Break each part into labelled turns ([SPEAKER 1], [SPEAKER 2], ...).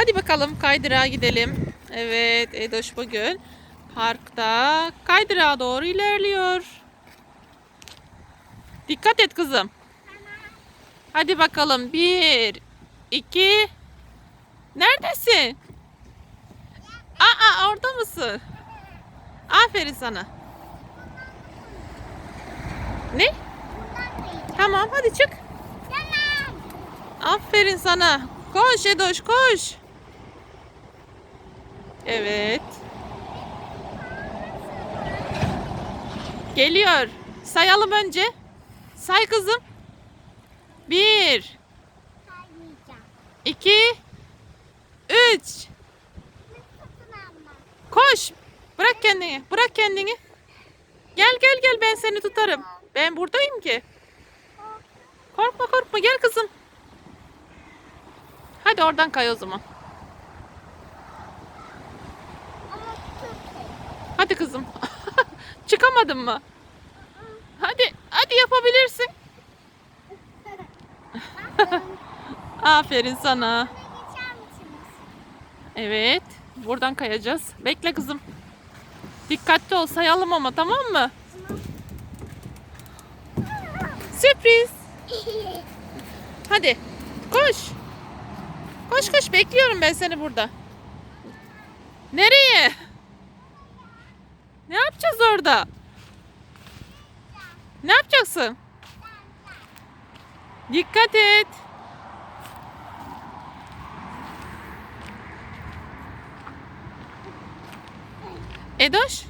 [SPEAKER 1] Hadi bakalım kaydırağa gidelim. Evet Edoş bugün parkta kaydırağa doğru ilerliyor. Dikkat et kızım. Hadi bakalım. Bir, iki. Neredesin? Aa orada mısın? Aferin sana. Ne? Tamam hadi çık. Aferin sana. Koş Edoş koş. Evet. Geliyor. Sayalım önce. Say kızım. Bir, iki, üç. Koş. Bırak kendini. Bırak kendini. Gel gel gel ben seni tutarım. Ben buradayım ki. Korkma korkma gel kızım. Hadi oradan kay o zaman. Hadi kızım. Çıkamadın mı? Hadi hadi yapabilirsin. Aferin sana. Evet. Buradan kayacağız. Bekle kızım. Dikkatli ol sayalım ama tamam mı? Sürpriz. Hadi koş. Koş koş bekliyorum ben seni burada. Nereye? Ne yapacağız orada? Ne yapacaksın? Dikkat et. Edoş,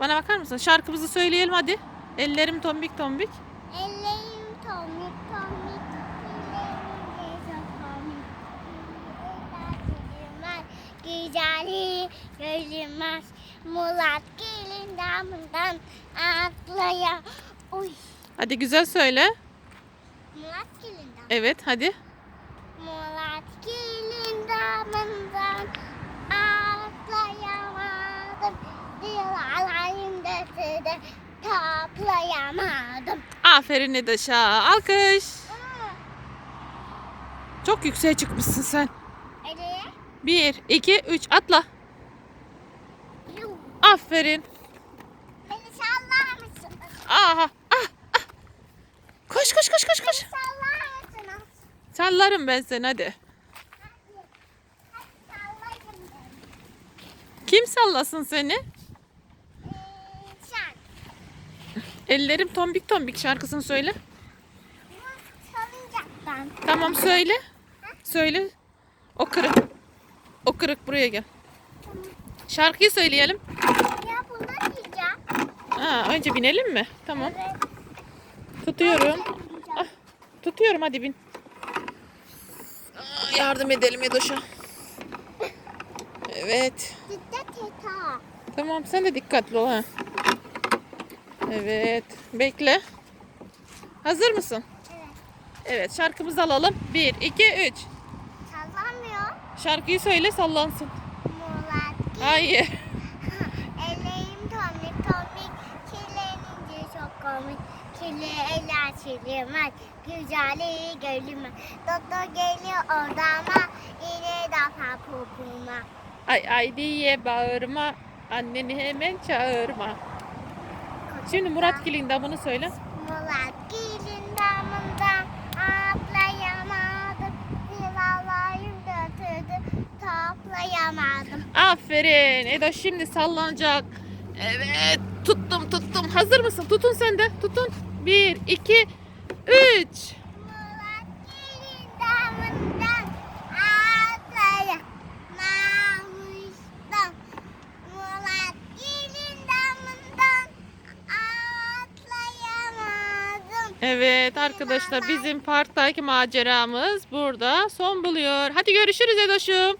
[SPEAKER 1] bana bakar mısın? Şarkımızı söyleyelim hadi. Ellerim tombik tombik.
[SPEAKER 2] Ellerim tomik. Eller Güzeli görünmez, Murat gelin damından atlaya. Uy,
[SPEAKER 1] Hadi güzel söyle.
[SPEAKER 2] Murat gelin.
[SPEAKER 1] Evet hadi.
[SPEAKER 2] Murat gelin damından atlayamadım. Yılanayım dese de toplayamadım.
[SPEAKER 1] Aferin Edoş'a. Alkış.
[SPEAKER 2] Aa,
[SPEAKER 1] Çok yükseğe çıkmışsın sen.
[SPEAKER 2] Nereye?
[SPEAKER 1] Bir, iki, üç atla.
[SPEAKER 2] Yuh.
[SPEAKER 1] Aferin. Aha. Ah, ah. Koş koş koş koş koş. Sallarım ben seni hadi. Kim sallasın seni?
[SPEAKER 2] Sen.
[SPEAKER 1] Ellerim tombik tombik şarkısını söyle. Tamam söyle. Söyle. O kırık. O kırık buraya gel. Şarkıyı söyleyelim. Ha, önce binelim mi? Tamam.
[SPEAKER 2] Evet.
[SPEAKER 1] Tutuyorum. Ah, tutuyorum hadi bin. Aa, yardım edelim Edoş'a. Evet. Tamam sen de dikkatli ol ha. Evet. Bekle. Hazır mısın?
[SPEAKER 2] Evet.
[SPEAKER 1] Evet şarkımızı alalım. 1, 2, 3.
[SPEAKER 2] Sallanmıyor.
[SPEAKER 1] Şarkıyı söyle sallansın.
[SPEAKER 2] Murat
[SPEAKER 1] Hayır.
[SPEAKER 2] Ellerim tomik tomik, kirlenince çok komik. Kirli eller çilimez, güzeli görünmez. Doktor geliyor odama, yine daha popuma.
[SPEAKER 1] Ay ay diye bağırma. Anneni hemen çağırma. Şimdi Murat Gil'in damını söyle.
[SPEAKER 2] Murat gelin damından atlayamadım. Yılalayım götürdü, toplayamadım.
[SPEAKER 1] Aferin. Edo şimdi sallanacak. Evet. Tuttum tuttum. Hazır mısın? Tutun sen de. Tutun. 1, 2, 3.
[SPEAKER 2] Murat gelin damından atlayamamıştım. Murat gelin damından atlayamadım.
[SPEAKER 1] Evet arkadaşlar bizim parktaki maceramız burada son buluyor. Hadi görüşürüz Edoş'um.